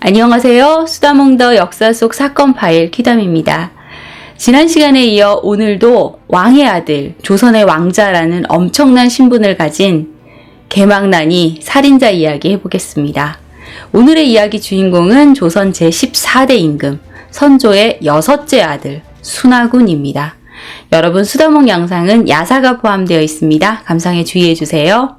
안녕하세요. 수다몽더 역사 속 사건 파일 키담입니다. 지난 시간에 이어 오늘도 왕의 아들, 조선의 왕자라는 엄청난 신분을 가진 개망난이 살인자 이야기 해보겠습니다. 오늘의 이야기 주인공은 조선 제14대 임금, 선조의 여섯째 아들, 순하군입니다. 여러분 수다몽 영상은 야사가 포함되어 있습니다. 감상에 주의해 주세요.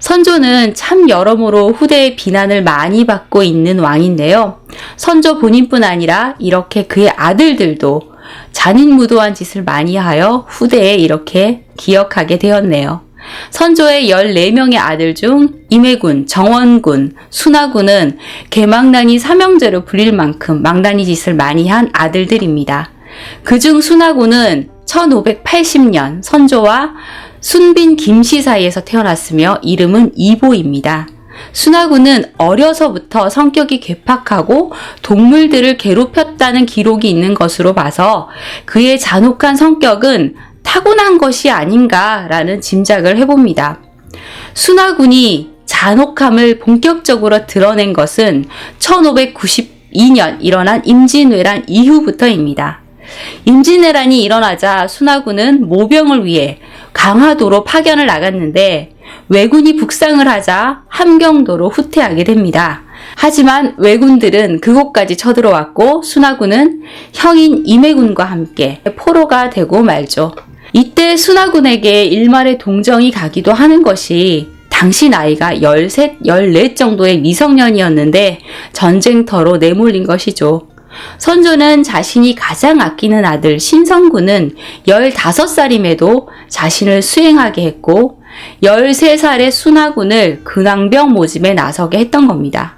선조는 참 여러모로 후대의 비난을 많이 받고 있는 왕인데요. 선조 본인뿐 아니라 이렇게 그의 아들들도 잔인무도한 짓을 많이 하여 후대에 이렇게 기억하게 되었네요. 선조의 14명의 아들 중 임해군, 정원군, 순하군은 개망난이 삼형제로 불릴 만큼 망나니 짓을 많이 한 아들들입니다. 그중 순하군은 1580년 선조와 순빈 김씨 사이에서 태어났으며 이름은 이보입니다. 순하군은 어려서부터 성격이 괴팍하고 동물들을 괴롭혔다는 기록이 있는 것으로 봐서 그의 잔혹한 성격은 타고난 것이 아닌가라는 짐작을 해봅니다. 순하군이 잔혹함을 본격적으로 드러낸 것은 1592년 일어난 임진왜란 이후부터입니다. 임진왜란이 일어나자 순하군은 모병을 위해 강화도로 파견을 나갔는데 왜군이 북상을 하자 함경도로 후퇴하게 됩니다. 하지만 왜군들은 그곳까지 쳐들어왔고 순하군은 형인 임해군과 함께 포로가 되고 말죠. 이때 순하군에게 일말의 동정이 가기도 하는 것이 당시 나이가 13, 14 정도의 미성년이었는데 전쟁터로 내몰린 것이죠. 선조는 자신이 가장 아끼는 아들 신성군은 15살임에도 자신을 수행하게 했고 13살의 순하군을 근황병 모집에 나서게 했던 겁니다.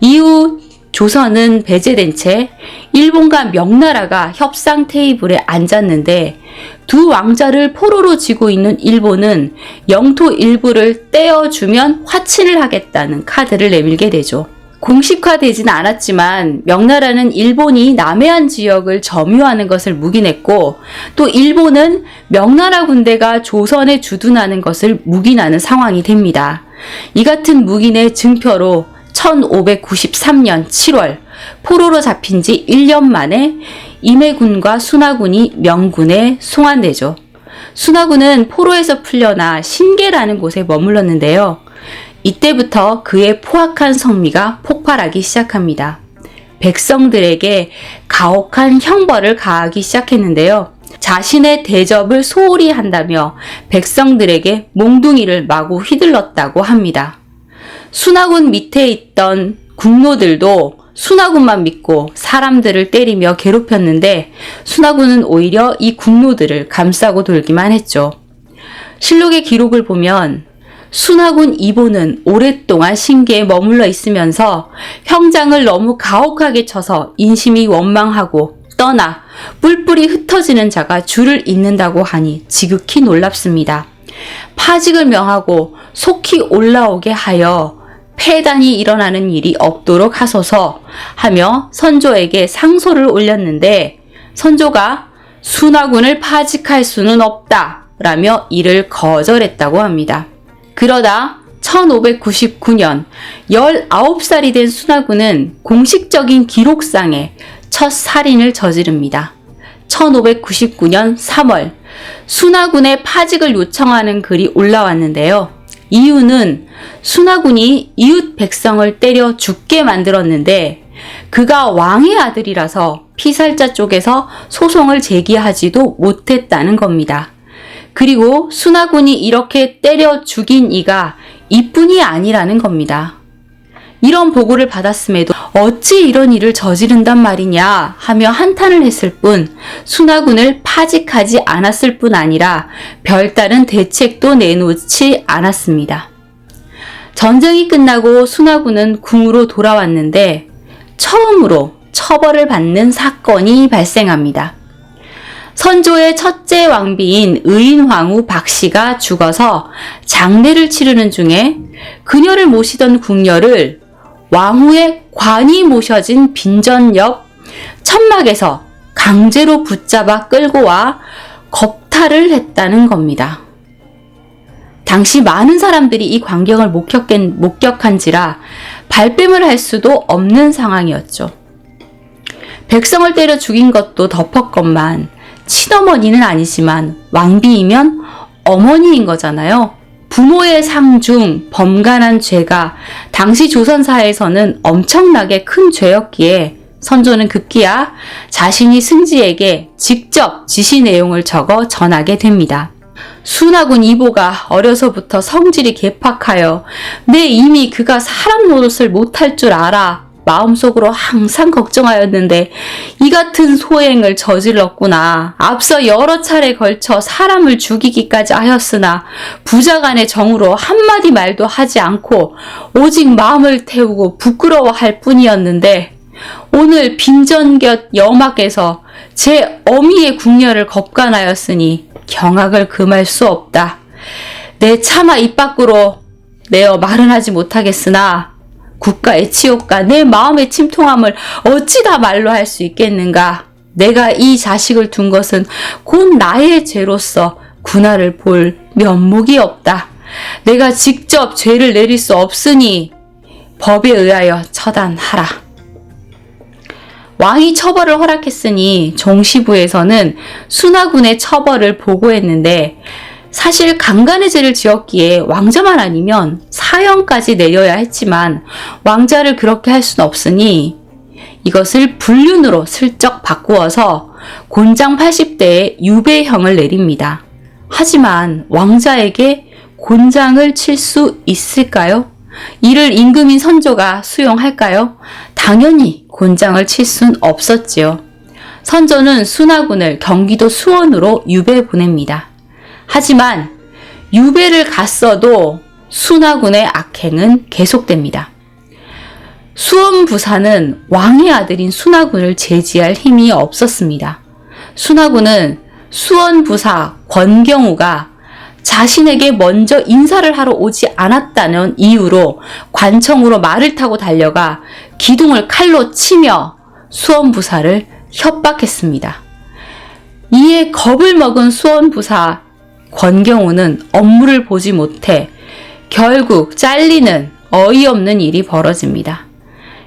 이후 조선은 배제된 채 일본과 명나라가 협상 테이블에 앉았는데 두 왕자를 포로로 쥐고 있는 일본은 영토 일부를 떼어주면 화친을 하겠다는 카드를 내밀게 되죠. 공식화되지는 않았지만 명나라는 일본이 남해안 지역을 점유하는 것을 묵인했고 또 일본은 명나라 군대가 조선에 주둔하는 것을 묵인하는 상황이 됩니다. 이 같은 묵인의 증표로 1593년 7월 포로로 잡힌 지 1년 만에 임해군과 순하군이 명군에 송환되죠. 순하군은 포로에서 풀려나 신계라는 곳에 머물렀는데요. 이때부터 그의 포악한 성미가 폭발하기 시작합니다. 백성들에게 가혹한 형벌을 가하기 시작했는데요. 자신의 대접을 소홀히 한다며 백성들에게 몽둥이를 마구 휘둘렀다고 합니다. 순하군 밑에 있던 국노들도 순하군만 믿고 사람들을 때리며 괴롭혔는데 순하군은 오히려 이 국노들을 감싸고 돌기만 했죠. 실록의 기록을 보면 순하군 이보는 오랫동안 신계에 머물러 있으면서 형장을 너무 가혹하게 쳐서 인심이 원망하고 떠나 뿔뿔이 흩어지는 자가 줄을 잇는다고 하니 지극히 놀랍습니다. 파직을 명하고 속히 올라오게 하여 폐단이 일어나는 일이 없도록 하소서 하며 선조에게 상소를 올렸는데 선조가 순하군을 파직할 수는 없다 라며 이를 거절했다고 합니다. 그러다 1599년 19살이 된 순하군은 공식적인 기록상에 첫 살인을 저지릅니다. 1599년 3월 순하군의 파직을 요청하는 글이 올라왔는데요. 이유는 순하군이 이웃 백성을 때려 죽게 만들었는데 그가 왕의 아들이라서 피살자 쪽에서 소송을 제기하지도 못했다는 겁니다. 그리고 순하군이 이렇게 때려 죽인 이가 이뿐이 아니라는 겁니다. 이런 보고를 받았음에도 어찌 이런 일을 저지른단 말이냐 하며 한탄을 했을 뿐 순하군을 파직하지 않았을 뿐 아니라 별다른 대책도 내놓지 않았습니다. 전쟁이 끝나고 순하군은 궁으로 돌아왔는데 처음으로 처벌을 받는 사건이 발생합니다. 선조의 첫째 왕비인 의인황후 박씨가 죽어서 장례를 치르는 중에 그녀를 모시던 궁녀를 왕후의 관이 모셔진 빈전 옆 천막에서 강제로 붙잡아 끌고 와 겁탈을 했다는 겁니다. 당시 많은 사람들이 이 광경을 목격한, 목격한지라 발뺌을 할 수도 없는 상황이었죠. 백성을 때려 죽인 것도 덮었건만 친어머니는 아니지만 왕비이면 어머니인 거잖아요. 부모의 상 중 범간한 죄가 당시 조선사에서는 엄청나게 큰 죄였기에 선조는 급기야 자신이 승지에게 직접 지시 내용을 적어 전하게 됩니다. 순하군 이보가 어려서부터 성질이 개팍하여 내 이미 그가 사람 노릇을 못할 줄 알아 마음속으로 항상 걱정하였는데 이 같은 소행을 저질렀구나. 앞서 여러 차례 걸쳐 사람을 죽이기까지 하였으나 부자간의 정으로 한마디 말도 하지 않고 오직 마음을 태우고 부끄러워할 뿐이었는데 오늘 빈전 곁 여막에서 제 어미의 궁녀를 겁간하였으니 경악을 금할 수 없다. 내 차마 입 밖으로 내어 말은 하지 못하겠으나 국가의 치욕과 내 마음의 침통함을 어찌 다 말로 할 수 있겠는가? 내가 이 자식을 둔 것은 곧 나의 죄로서 군화를 볼 면목이 없다. 내가 직접 죄를 내릴 수 없으니 법에 의하여 처단하라. 왕이 처벌을 허락했으니 종시부에서는 순하군의 처벌을 보고했는데 사실 강간의 죄를 지었기에 왕자만 아니면 사형까지 내려야 했지만 왕자를 그렇게 할 수는 없으니 이것을 불륜으로 슬쩍 바꾸어서 곤장 80대에 유배형을 내립니다. 하지만 왕자에게 곤장을 칠 수 있을까요? 이를 임금인 선조가 수용할까요? 당연히 곤장을 칠 순 없었지요. 선조는 순하군을 경기도 수원으로 유배 보냅니다. 하지만 유배를 갔어도 순하군의 악행은 계속됩니다. 수원 부사는 왕의 아들인 순하군을 제지할 힘이 없었습니다. 순하군은 수원 부사 권경우가 자신에게 먼저 인사를 하러 오지 않았다는 이유로 관청으로 말을 타고 달려가 기둥을 칼로 치며 수원 부사를 협박했습니다. 이에 겁을 먹은 수원 부사 권경우는 업무를 보지 못해 결국 잘리는 어이없는 일이 벌어집니다.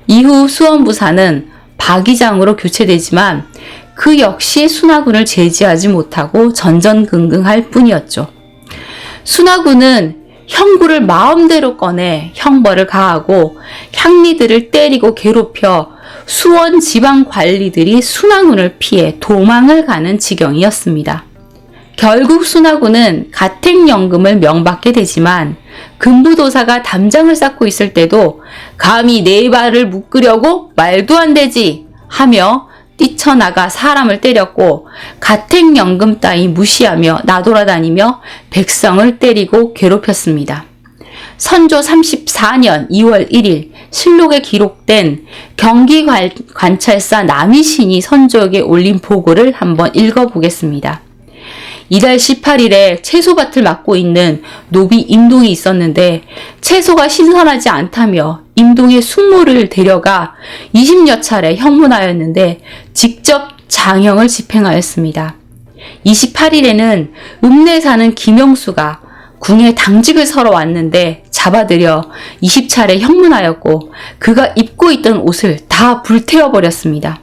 이후 수원부사는 박의장으로 교체되지만 그 역시 순하군을 제지하지 못하고 전전긍긍할 뿐이었죠. 순하군은 형구를 마음대로 꺼내 형벌을 가하고 향리들을 때리고 괴롭혀 수원 지방 관리들이 순하군을 피해 도망을 가는 지경이었습니다. 결국 순하군은 가택 연금을 명받게 되지만 금부도사가 담장을 쌓고 있을 때도 감히 네 발을 묶으려고 말도 안 되지 하며 뛰쳐나가 사람을 때렸고 가택 연금 따위 무시하며 나돌아다니며 백성을 때리고 괴롭혔습니다. 선조 34년 2월 1일 실록에 기록된 경기 관찰사 남이신이 선조에게 올린 보고를 한번 읽어보겠습니다. 이달 18일에 채소밭을 맡고 있는 노비 임동이 있었는데 채소가 신선하지 않다며 임동의 숙모를 데려가 20여 차례 형문하였는데 직접 장형을 집행하였습니다. 28일에는 읍내 사는 김영수가 궁에 당직을 서러 왔는데 잡아들여 20차례 형문하였고 그가 입고 있던 옷을 다 불태워버렸습니다.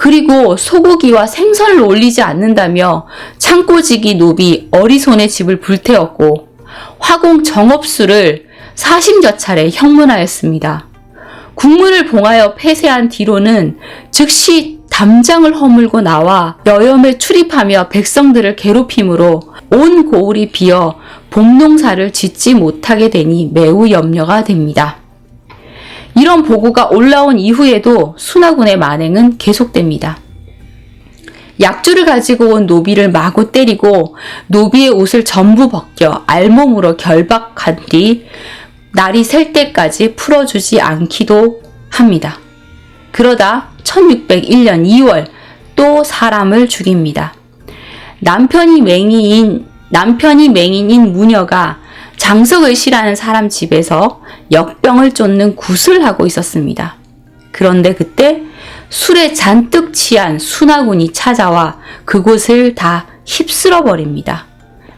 그리고 소고기와 생선을 올리지 않는다며 창고지기 노비 어리손의 집을 불태웠고 화공 정업수를 차례 형문하였습니다. 국문을 봉하여 폐쇄한 뒤로는 즉시 담장을 허물고 나와 여염에 출입하며 백성들을 괴롭힘으로 온 고을이 비어 봄농사를 짓지 못하게 되니 매우 염려가 됩니다. 이런 보고가 올라온 이후에도 순하군의 만행은 계속됩니다. 약주를 가지고 온 노비를 마구 때리고 노비의 옷을 전부 벗겨 알몸으로 결박한 뒤 날이 셀 때까지 풀어주지 않기도 합니다. 그러다 1601년 2월 또 사람을 죽입니다. 남편이 맹인인 남편이 맹인인 무녀가 장석을 씨라는 사람 집에서 역병을 쫓는 굿을 하고 있었습니다. 그런데 그때 술에 잔뜩 취한 순하군이 찾아와 그곳을 다 휩쓸어 버립니다.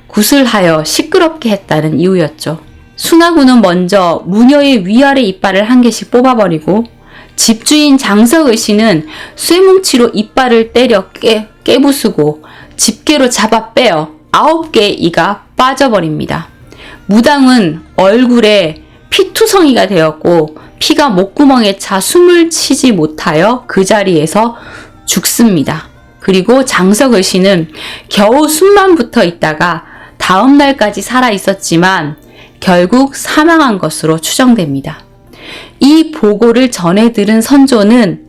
구슬하여 시끄럽게 했다는 이유였죠. 순하군은 먼저 무녀의 위아래 이빨을 한 개씩 뽑아버리고 집주인 장석의 씨는 쇠뭉치로 이빨을 때려 깨, 깨부수고 집게로 잡아 빼어 아홉 개의 이가 빠져버립니다. 무당은 얼굴에 피투성이가 되었고 피가 목구멍에 차 숨을 치지 못하여 그 자리에서 죽습니다. 그리고 장석의 씨는 겨우 숨만 붙어 있다가 다음 날까지 살아 있었지만 결국 사망한 것으로 추정됩니다. 이 보고를 전해 들은 선조는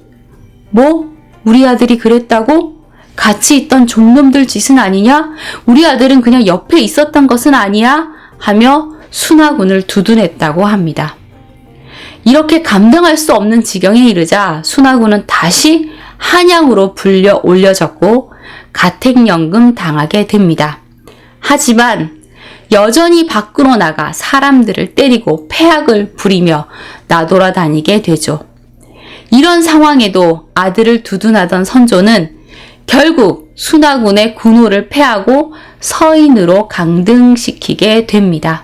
뭐 우리 아들이 그랬다고? 같이 있던 종놈들 짓은 아니냐? 우리 아들은 그냥 옆에 있었던 것은 아니야? 하며 순하군을 두둔했다고 합니다. 이렇게 감당할 수 없는 지경에 이르자 순하군은 다시 한양으로 불려 올려졌고 가택연금 당하게 됩니다. 하지만 여전히 밖으로 나가 사람들을 때리고 패악을 부리며 나돌아다니게 되죠. 이런 상황에도 아들을 두둔하던 선조는 결국 순하군의 군호를 패하고 서인으로 강등시키게 됩니다.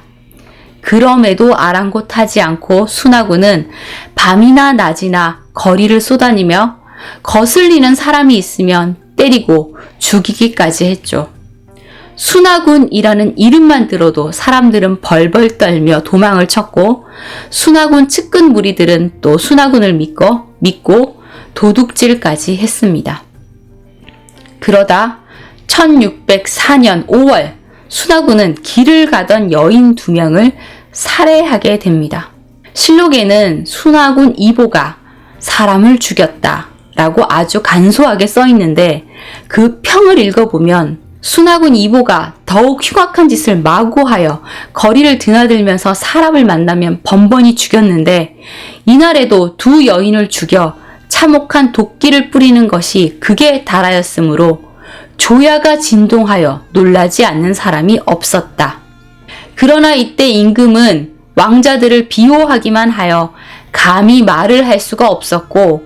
그럼에도 아랑곳하지 않고 순하군은 밤이나 낮이나 거리를 쏘다니며 거슬리는 사람이 있으면 때리고 죽이기까지 했죠. 순하군이라는 이름만 들어도 사람들은 벌벌 떨며 도망을 쳤고 순하군 측근 무리들은 또 순하군을 믿고 믿고 도둑질까지 했습니다. 그러다 1604년 5월 순하군은 길을 가던 여인 두 명을 살해하게 됩니다. 실록에는 순하군 이보가 사람을 죽였다 라고 아주 간소하게 써 있는데 그 평을 읽어보면 순하군 이보가 더욱 흉악한 짓을 마구하여 거리를 드나들면서 사람을 만나면 번번이 죽였는데 이날에도 두 여인을 죽여 참혹한 도끼를 뿌리는 것이 극에 달하였으므로 조야가 진동하여 놀라지 않는 사람이 없었다. 그러나 이때 임금은 왕자들을 비호하기만 하여 감히 말을 할 수가 없었고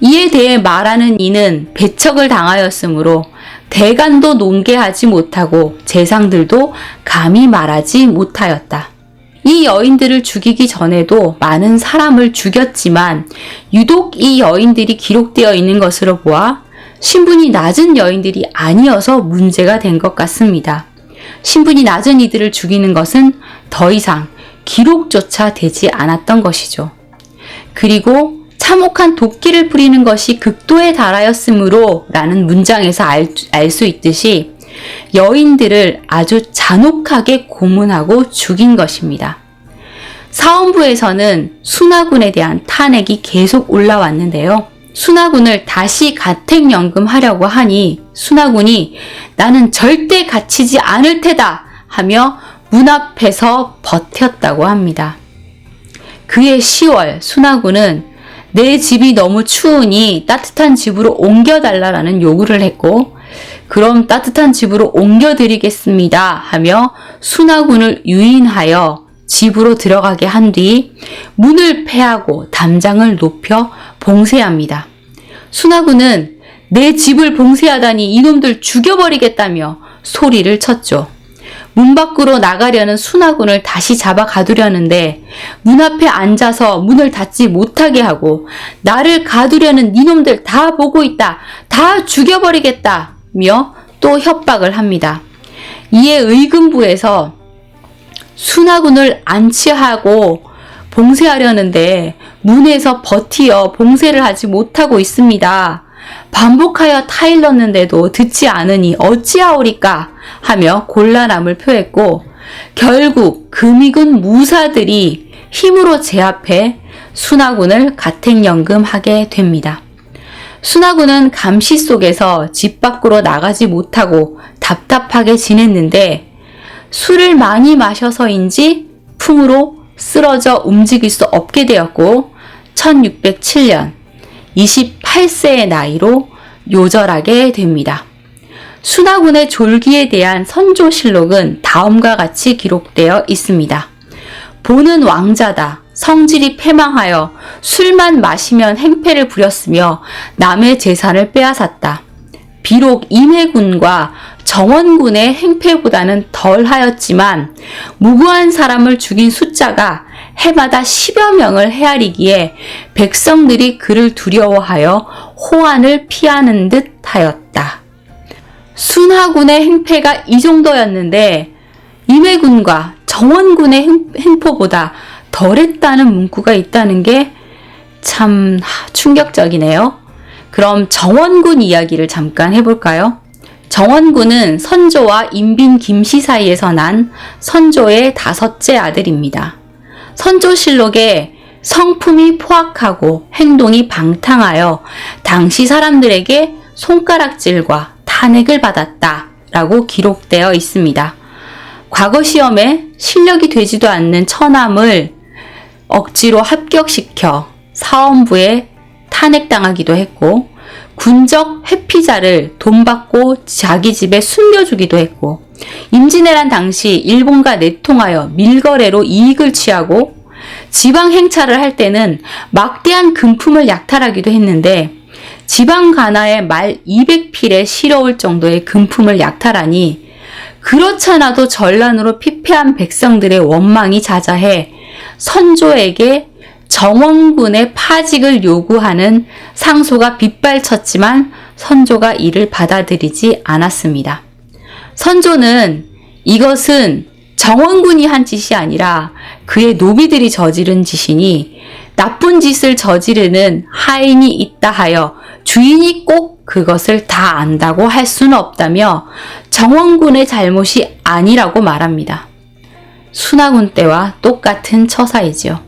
이에 대해 말하는 이는 배척을 당하였으므로 대간도 논개하지 못하고 재상들도 감히 말하지 못하였다. 이 여인들을 죽이기 전에도 많은 사람을 죽였지만 유독 이 여인들이 기록되어 있는 것으로 보아 신분이 낮은 여인들이 아니어서 문제가 된 것 같습니다. 신분이 낮은 이들을 죽이는 것은 더 이상 기록조차 되지 않았던 것이죠. 그리고 참혹한 도끼를 뿌리는 것이 극도에 달하였으므로 라는 문장에서 알 수 있듯이 여인들을 아주 잔혹하게 고문하고 죽인 것입니다. 사원부에서는 순하군에 대한 탄핵이 계속 올라왔는데요. 순하군을 다시 가택연금하려고 하니 순하군이 나는 절대 갇히지 않을 테다 하며 문 앞에서 버텼다고 합니다. 그해 10월 순하군은 내 집이 너무 추우니 따뜻한 집으로 옮겨달라라는 요구를 했고 그럼 따뜻한 집으로 옮겨드리겠습니다 하며 순하군을 유인하여 집으로 들어가게 한 뒤 문을 패하고 담장을 높여 봉쇄합니다. 순하군은 내 집을 봉쇄하다니 이놈들 죽여버리겠다며 소리를 쳤죠. 문 밖으로 나가려는 순하군을 다시 잡아 가두려는데 문 앞에 앉아서 문을 닫지 못하게 하고 나를 가두려는 니놈들 다 보고 있다. 다 죽여버리겠다 며 또 협박을 합니다. 이에 의금부에서 순하군을 안치하고 봉쇄하려는데 문에서 버티어 봉쇄를 하지 못하고 있습니다. 반복하여 타일렀는데도 듣지 않으니 어찌하오리까 하며 곤란함을 표했고 결국 금익은 무사들이 힘으로 제압해 순하군을 가택연금하게 됩니다. 순하군은 감시 속에서 집 밖으로 나가지 못하고 답답하게 지냈는데 술을 많이 마셔서인지 풍으로 쓰러져 움직일 수 없게 되었고 1607년 28세의 나이로 요절하게 됩니다. 순하군의 졸기에 대한 선조실록은 다음과 같이 기록되어 있습니다. 보는 왕자다. 성질이 패망하여 술만 마시면 행패를 부렸으며 남의 재산을 빼앗았다. 비록 임해군과 정원군의 행패보다는 덜 하였지만 무고한 사람을 죽인 숫자가 해마다 10여 명을 헤아리기에 백성들이 그를 두려워하여 호환을 피하는 듯 하였다. 순하군의 행패가 이 정도였는데 임해군과 정원군의 행, 포보다 덜했다는 문구가 있다는 게 참 충격적이네요. 그럼 정원군 이야기를 잠깐 해볼까요? 정원군은 선조와 인빈 김씨 사이에서 난 선조의 다섯째 아들입니다. 선조실록에 성품이 포악하고 행동이 방탕하여 당시 사람들에게 손가락질과 탄핵을 받았다 라고 기록되어 있습니다. 과거 시험에 실력이 되지도 않는 처남을 억지로 합격시켜 사원부에 탄핵당하기도 했고 군적 회피자를 돈 받고 자기 집에 숨겨주기도 했고 임진왜란 당시 일본과 내통하여 밀거래로 이익을 취하고 지방 행차를 할 때는 막대한 금품을 약탈하기도 했는데 지방 가나에 말 200필에 실어올 정도의 금품을 약탈하니 그렇잖아도 전란으로 피폐한 백성들의 원망이 자자해 선조에게 정원군의 파직을 요구하는 상소가 빗발쳤지만 선조가 이를 받아들이지 않았습니다. 선조는 이것은 정원군이 한 짓이 아니라 그의 노비들이 저지른 짓이니 나쁜 짓을 저지르는 하인이 있다 하여 주인이 꼭 그것을 다 안다고 할 수는 없다며 정원군의 잘못이 아니라고 말합니다. 순하군 때와 똑같은 처사이지요.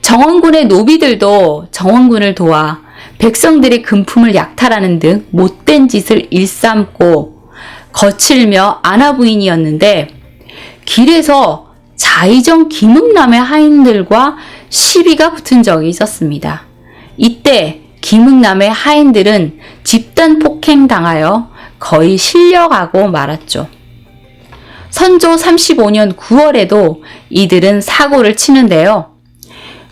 정원군의 노비들도 정원군을 도와 백성들의 금품을 약탈하는 등 못된 짓을 일삼고 거칠며 아나부인이었는데 길에서 자의정 김흥남의 하인들과 시비가 붙은 적이 있었습니다. 이때 김흥남의 하인들은 집단 폭행 당하여 거의 실려가고 말았죠. 선조 35년 9월에도 이들은 사고를 치는데요.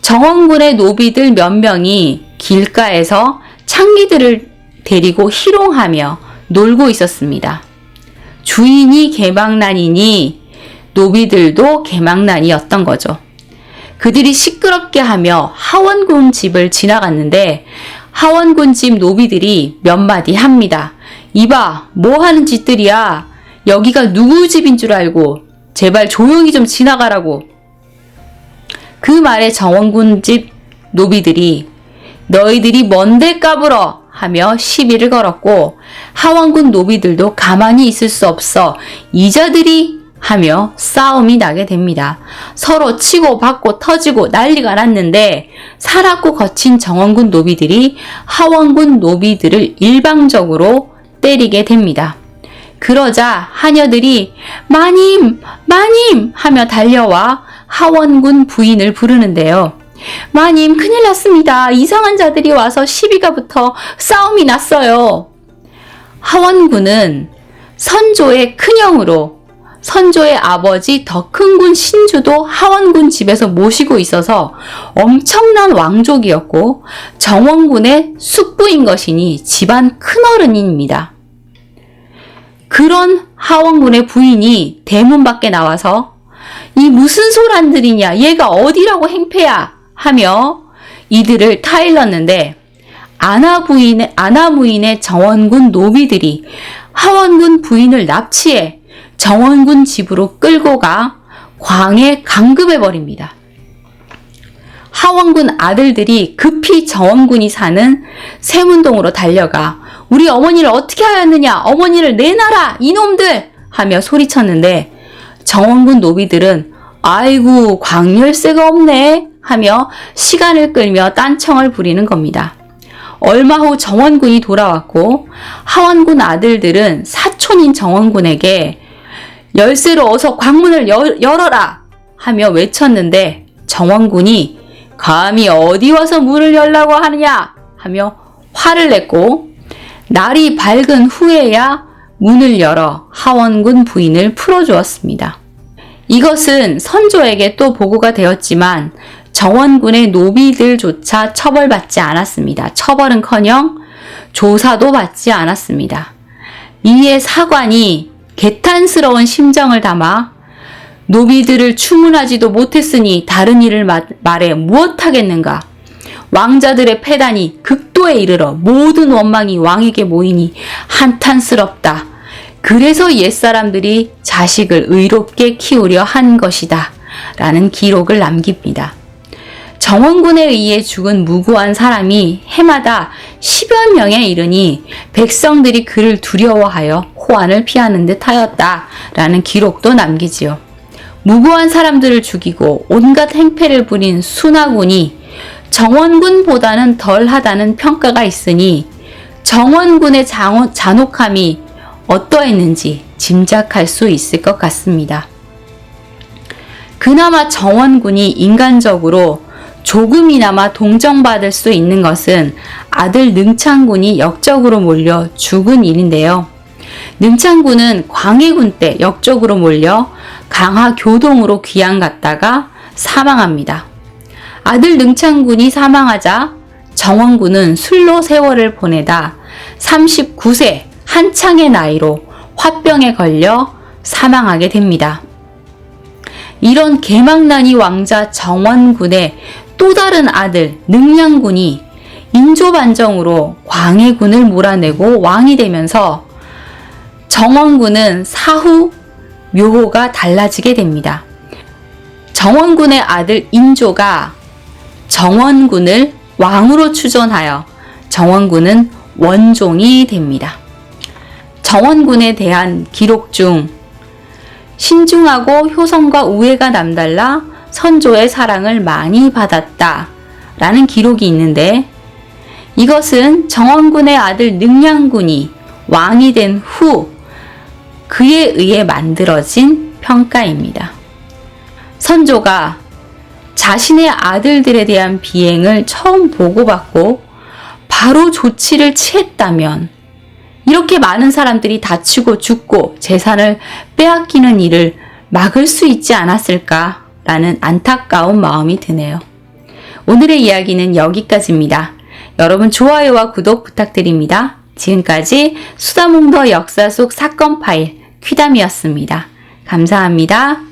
정원군의 노비들 몇 명이 길가에서 창기들을 데리고 희롱하며 놀고 있었습니다. 주인이 개망난이니 노비들도 개망난이었던 거죠. 그들이 시끄럽게 하며 하원군 집을 지나갔는데 하원군 집 노비들이 몇 마디 합니다. 이봐, 뭐 하는 짓들이야? 여기가 누구 집인 줄 알고 제발 조용히 좀 지나가라고. 그 말에 정원군 집 노비들이 너희들이 뭔데 까불어 하며 시비를 걸었고 하원군 노비들도 가만히 있을 수 없어 이자들이 하며 싸움이 나게 됩니다. 서로 치고 받고 터지고 난리가 났는데 살았고 거친 정원군 노비들이 하원군 노비들을 일방적으로 때리게 됩니다. 그러자 하녀들이 마님, 마님 하며 달려와 하원군 부인을 부르는데요. 마님, 큰일 났습니다. 이상한 자들이 와서 시비가 붙어 싸움이 났어요. 하원군은 선조의 큰형으로 선조의 아버지 더큰군 신주도 하원군 집에서 모시고 있어서 엄청난 왕족이었고 정원군의 숙부인 것이니 집안 큰어른입니다. 그런 하원군의 부인이 대문 밖에 나와서 이 무슨 소란들이냐 얘가 어디라고 행패야 하며 이들을 타일렀는데 아나 부인의 아나 부인의 정원군 노비들이 하원군 부인을 납치해 정원군 집으로 끌고 가 광에 강급해 버립니다. 하원군 아들들이 급히 정원군이 사는 세문동으로 달려가 우리 어머니를 어떻게 하였느냐? 어머니를 내놔라 이놈들! 하며 소리쳤는데 정원군 노비들은 아이고 광열쇠가 없네! 하며 시간을 끌며 딴청을 부리는 겁니다. 얼마 후 정원군이 돌아왔고 하원군 아들들은 사촌인 정원군에게 열쇠로 어서 광문을 열, 열어라! 하며 외쳤는데 정원군이 감히 어디 와서 문을 열라고 하느냐 하며 화를 냈고 날이 밝은 후에야 문을 열어 하원군 부인을 풀어주었습니다. 이것은 선조에게 또 보고가 되었지만 정원군의 노비들조차 처벌받지 않았습니다. 처벌은커녕 조사도 받지 않았습니다. 이에 사관이 개탄스러운 심정을 담아 노비들을 추문하지도 못했으니 다른 일을 마- 말해 무엇하겠는가? 왕자들의 패단이 극도에 이르러 모든 원망이 왕에게 모이니 한탄스럽다. 그래서 옛사람들이 자식을 의롭게 키우려 한 것이다. 라는 기록을 남깁니다. 정원군에 의해 죽은 무고한 사람이 해마다 10여 명에 이르니 백성들이 그를 두려워하여 호환을 피하는 듯 하였다. 라는 기록도 남기지요. 무고한 사람들을 죽이고 온갖 행패를 부린 순하군이 정원군보다는 덜하다는 평가가 있으니 정원군의 잔혹함이 어떠했는지 짐작할 수 있을 것 같습니다. 그나마 정원군이 인간적으로 조금이나마 동정받을 수 있는 것은 아들 능창군이 역적으로 몰려 죽은 일인데요. 능창군은 광해군 때 역적으로 몰려 강화 교동으로 귀양 갔다가 사망합니다. 아들 능창군이 사망하자 정원군은 술로 세월을 보내다 39세 한창의 나이로 화병에 걸려 사망하게 됩니다. 이런 개망난이 왕자 정원군의 또 다른 아들 능량군이 인조반정으로 광해군을 몰아내고 왕이 되면서 정원군은 사후 묘호가 달라지게 됩니다. 정원군의 아들 인조가 정원군을 왕으로 추존하여 정원군은 원종이 됩니다. 정원군에 대한 기록 중 신중하고 효성과 우애가 남달라 선조의 사랑을 많이 받았다. 라는 기록이 있는데 이것은 정원군의 아들 능량군이 왕이 된 후 그에 의해 만들어진 평가입니다. 선조가 자신의 아들들에 대한 비행을 처음 보고받고 바로 조치를 취했다면 이렇게 많은 사람들이 다치고 죽고 재산을 빼앗기는 일을 막을 수 있지 않았을까라는 안타까운 마음이 드네요. 오늘의 이야기는 여기까지입니다. 여러분 좋아요와 구독 부탁드립니다. 지금까지 수다몽더 역사 속 사건 파일 퀴담이었습니다. 감사합니다.